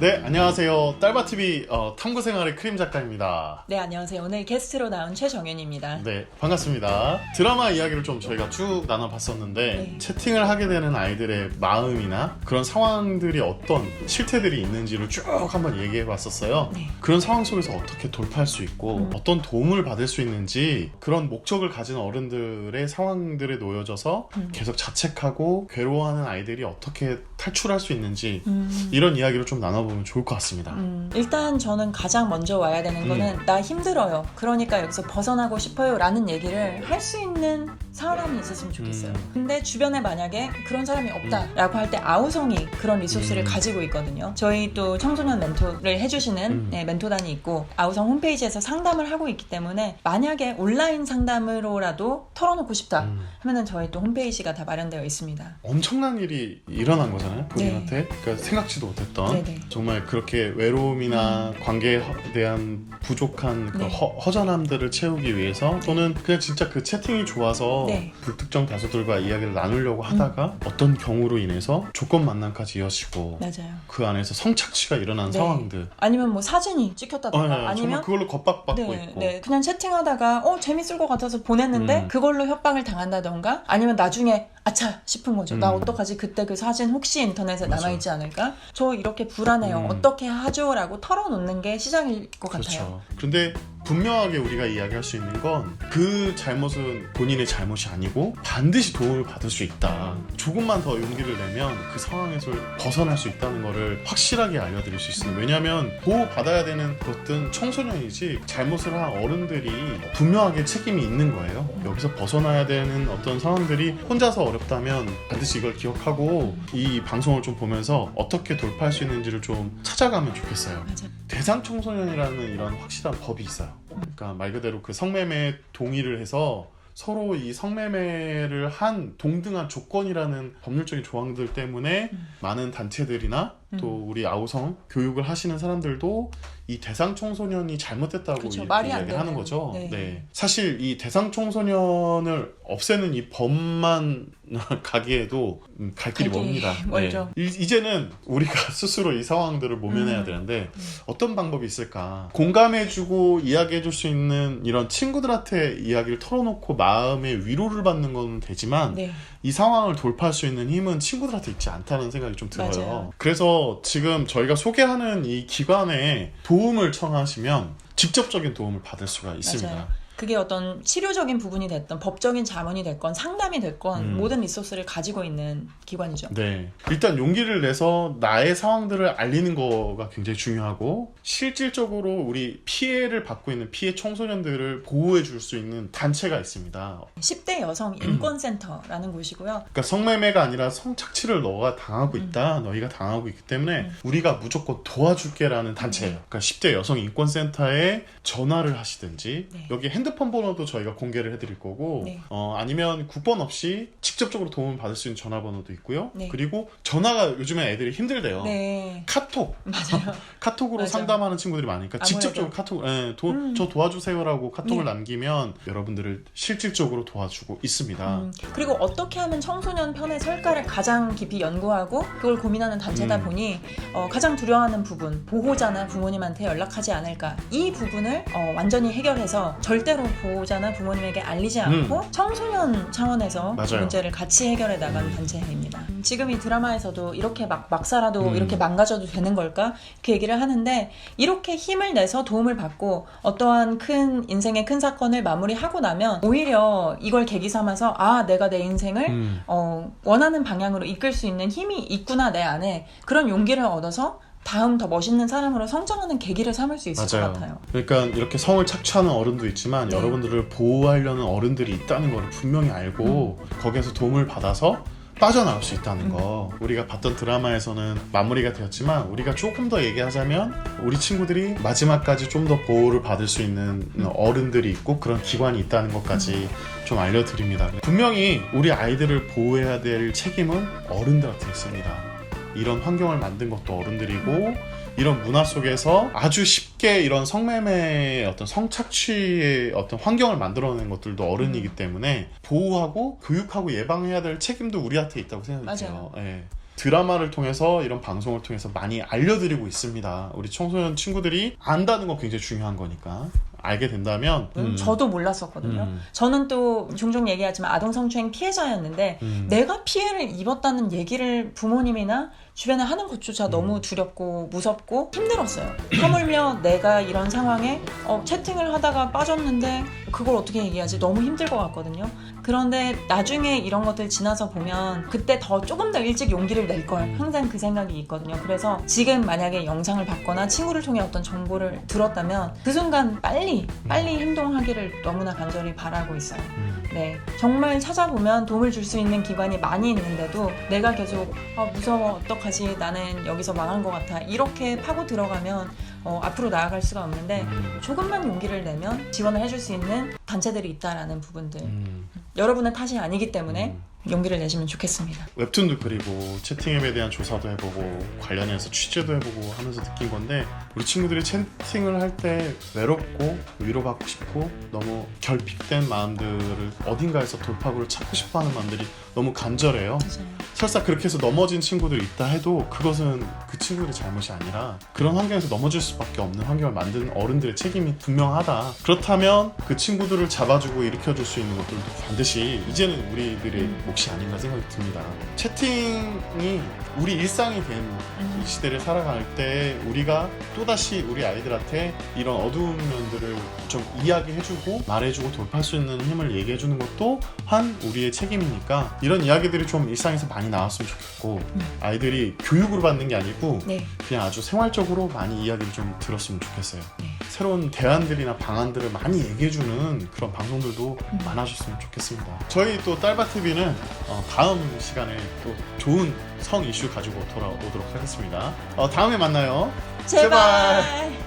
네, 안녕하세요. 딸바TV 어, 탐구생활의 크림 작가입니다. 네, 안녕하세요. 오늘 게스트로 나온 최정윤입니다. 네, 반갑습니다. 드라마 이야기를 좀 저희가 쭉 나눠봤었는데 네. 채팅을 하게 되는 아이들의 마음이나 그런 상황들이 어떤 실태들이 있는지를 쭉 한번 얘기해봤었어요. 네. 그런 상황 속에서 어떻게 돌파할 수 있고 음. 어떤 도움을 받을 수 있는지 그런 목적을 가진 어른들의 상황들에 놓여져서 음. 계속 자책하고 괴로워하는 아이들이 어떻게 탈출할 수 있는지 음, 이런 이야기를 좀 나눠 보면 좋을 것 같습니다. 음, 일단 저는 가장 먼저 와야 되는 음. 거는 나 힘들어요. 그러니까 여기서 벗어나고 싶어요. 라는 얘기를 할 수 있는 사람이 있었으면 좋겠어요. 음. 근데 주변에 만약에 그런 사람이 없다라고 할 때 아우성이 그런 리소스를 음. 가지고 있거든요. 저희 또 청소년 멘토를 해주시는 음. 네, 멘토단이 있고 아우성 홈페이지에서 상담을 하고 있기 때문에 만약에 온라인 상담으로라도 털어놓고 싶다 음. 하면은 저희 또 홈페이지가 다 마련되어 있습니다. 엄청난 일이 일어난 거잖아요 본인한테 그러니까 생각지도 못했던 네. 네네. 정말 그렇게 외로움이나 관계에 허- 대한 부족한 그 네. 허, 허전함들을 채우기 위해서 또는 그냥 진짜 그 채팅이 좋아서 네. 불특정 다수들과 이야기를 나누려고 하다가 어떤 경우로 인해서 조건 만남까지 이어지고 맞아요. 그 안에서 성착취가 일어난 네. 상황들 아니면 뭐 사진이 어, 찍혔다던가 네, 정말 아니면 그걸로 겁박받고 네, 있고 네. 그냥 채팅하다가 어 재밌을 것 같아서 보냈는데 음. 그걸로 협박을 당한다던가 아니면 나중에 아차 싶은 거죠. 나 음. 어떡하지? 그때 그 사진 혹시 인터넷에 맞아. 남아 있지 않을까? 저 이렇게 불안해요. 음. 어떻게 하죠?라고 털어놓는 게 시작일 것 같아요. 그렇죠. 그런데 분명하게 우리가 이야기할 수 있는 건 그 잘못은 본인의 잘못이 아니고 반드시 도움을 받을 수 있다. 조금만 더 용기를 내면 그 상황에서 벗어날 수 있다는 거를 확실하게 알려드릴 수 있습니다. 왜냐하면 보호받아야 되는 것든 청소년이지 잘못을 한 어른들이 분명하게 책임이 있는 거예요. 여기서 벗어나야 되는 어떤 상황들이 혼자서 어렵다면 반드시 이걸 기억하고 이 방송을 좀 보면서 어떻게 돌파할 수 있는지를 좀 찾아가면 좋겠어요. 맞아요. 대상 청소년이라는 이런 확실한 법이 있어요. 그러니까 말 그대로 그 성매매 동의를 해서 서로 이 성매매를 한 동등한 조건이라는 법률적인 조항들 때문에 음. 많은 단체들이나 또 우리 아우성 교육을 하시는 사람들도 이 대상 청소년이 잘못됐다고 그렇죠. 이렇게 이야기를 하는. 거죠. 네. 사실 이 대상 청소년을 없애는 이 법만 가기에도 음, 갈 길이 멉니다. 멀죠. 네. 이- 이제는 우리가 스스로 이 상황들을 모면해야 음. 되는데 어떤 방법이 있을까? 공감해주고 이야기해줄 수 있는 이런 친구들한테 이야기를 털어놓고 마음의 위로를 받는 건 되지만 네. 이 상황을 돌파할 수 있는 힘은 친구들한테 있지 않다는 생각이 좀 들어요. 맞아요. 그래서 지금 저희가 소개하는 이 기관에 도움을 청하시면 직접적인 도움을 받을 수가 있습니다. 맞아요. 그게 어떤 치료적인 부분이 됐던 법적인 자문이 됐건 상담이 됐건 음. 모든 리소스를 가지고 있는 기관이죠. 네. 일단 용기를 내서 나의 상황들을 알리는 거가 굉장히 중요하고 실질적으로 우리 피해를 받고 있는 피해 청소년들을 보호해 줄 수 있는 단체가 있습니다. 10대 여성 인권센터라는 곳이고요. 그러니까 성매매가 아니라 성착취를 너가 당하고 있다. 너희가 당하고 있기 때문에 음. 우리가 무조건 도와줄게라는 단체예요. 그러니까 10대 여성 인권센터에 전화를 하시든지 네. 여기 핸드 폰 번호도 저희가 공개를 해드릴 거고 네. 어, 아니면 국번 없이 직접적으로 도움을 받을 수 있는 전화번호도 있고요. 네. 그리고 전화가 요즘에 애들이 힘들대요. 네. 카톡 맞아요. 카톡으로 맞아. 상담하는 친구들이 많으니까. 직접적으로 카톡 예, 도, 음. 저 도와주세요라고 카톡을 네. 남기면 여러분들을 실질적으로 도와주고 있습니다. 음, 그리고 어떻게 하면 청소년 편에 설까를 가장 깊이 연구하고 그걸 고민하는 단체다 음. 보니 어, 가장 두려워하는 부분 보호자나 부모님한테 연락하지 않을까 이 부분을 어, 완전히 해결해서 절대 로 보호자나 부모님에게 알리지 않고 청소년 차원에서 음. 맞아요. 문제를 같이 해결해 나가는 단체입니다. 음, 지금 이 드라마에서도 이렇게 막, 막 살아도 음. 이렇게 망가져도 되는 걸까 이렇게 얘기를 하는데 이렇게 힘을 내서 도움을 받고 어떠한 큰 인생의 큰 사건을 마무리하고 나면 오히려 이걸 계기 삼아서 아 내가 내 인생을 음. 어, 원하는 방향으로 이끌 수 있는 힘이 있구나 내 안에 그런 용기를 얻어서 다음 더 멋있는 사람으로 성장하는 계기를 삼을 수 있을 맞아요. 것 같아요. 그러니까 이렇게 성을 착취하는 어른도 있지만 네. 여러분들을 보호하려는 어른들이 있다는 걸 분명히 알고 거기에서 도움을 받아서 빠져나올 수 있다는 음. 거 우리가 봤던 드라마에서는 마무리가 되었지만 우리가 조금 더 얘기하자면 우리 친구들이 마지막까지 좀 더 보호를 받을 수 있는 어른들이 있고 그런 기관이 있다는 것까지 좀 알려드립니다 분명히 우리 아이들을 보호해야 될 책임은 어른들한테 있습니다 이런 환경을 만든 것도 어른들이고 이런 문화 속에서 아주 쉽게 이런 성매매의 어떤 성착취의 어떤 환경을 만들어낸 것들도 어른이기 때문에 보호하고 교육하고 예방해야 될 책임도 우리한테 있다고 생각해요. 예. 드라마를 통해서 이런 방송을 통해서 많이 알려드리고 있습니다. 우리 청소년 친구들이 안다는 건 굉장히 중요한 거니까 알게 된다면 음, 저도 몰랐었거든요. 음. 저는 또 종종 얘기하지만 아동 성추행 피해자였는데 음. 내가 피해를 입었다는 얘기를 부모님이나 주변에 하는 것조차 음. 너무 두렵고 무섭고 힘들었어요. 하물며 내가 이런 상황에 어, 채팅을 하다가 빠졌는데 그걸 어떻게 얘기하지? 너무 힘들 것 같거든요. 그런데 나중에 이런 것들 지나서 보면 그때 더 조금 더 일찍 용기를 낼걸 음. 항상 그 생각이 있거든요. 그래서 지금 만약에 영상을 봤거나 친구를 통해 어떤 정보를 들었다면 그 순간 빨리 빨리 행동하기를 너무나 간절히 바라고 있어요. 음. 네, 정말 찾아보면 도움을 줄 수 있는 기관이 많이 있는데도 내가 계속 아, 무서워 어떡하지 나는 여기서 망한 것 같아 이렇게 파고 들어가면 어, 앞으로 나아갈 수가 없는데 음. 조금만 용기를 내면 지원을 해줄 수 있는 단체들이 있다라는 부분들 음. 여러분의 탓이 아니기 때문에 음. 용기를 내시면 좋겠습니다. 웹툰도 그리고 채팅 앱에 대한 조사도 해보고 관련해서 취재도 해보고 하면서 느낀 건데 우리 친구들이 채팅을 할 때 외롭고 위로받고 싶고 너무 결핍된 마음들을 어딘가에서 돌파구를 찾고 싶어하는 마음들이 너무 간절해요. 맞아요. 설사 그렇게 해서 넘어진 친구들이 있다 해도 그것은 그 친구들의 잘못이 아니라 그런 환경에서 넘어질 수밖에 없는 환경을 만드는 어른들의 책임이 분명하다. 그렇다면 그 친구들을 잡아주고 일으켜줄 수 있는 것들도 반드시 이제는 우리들의 몫이 아닌가 생각이 듭니다. 채팅이 우리 일상이 된이 음, 시대를 살아갈 때 우리가 또다시 우리 아이들한테 이런 어두운 면들을 좀 이야기해주고 말해주고 돌파할 수 있는 힘을 얘기해주는 것도 한 우리의 책임이니까 이런 이야기들이 좀 일상에서 많이 나왔으면 좋겠고 아이들이 교육으로 받는 게 아니고 네, 그냥 아주 생활적으로 많이 이야기를 좀 들었으면 좋겠어요. 네. 새로운 대안들이나 방안들을 많이 얘기해주는 그런 방송들도 음. 많아졌으면 좋겠습니다. 저희 또 딸바TV는 어, 다음 시간에 또 좋은 성 이슈 가지고 돌아오도록 하겠습니다. 어, 다음에 만나요. 제발.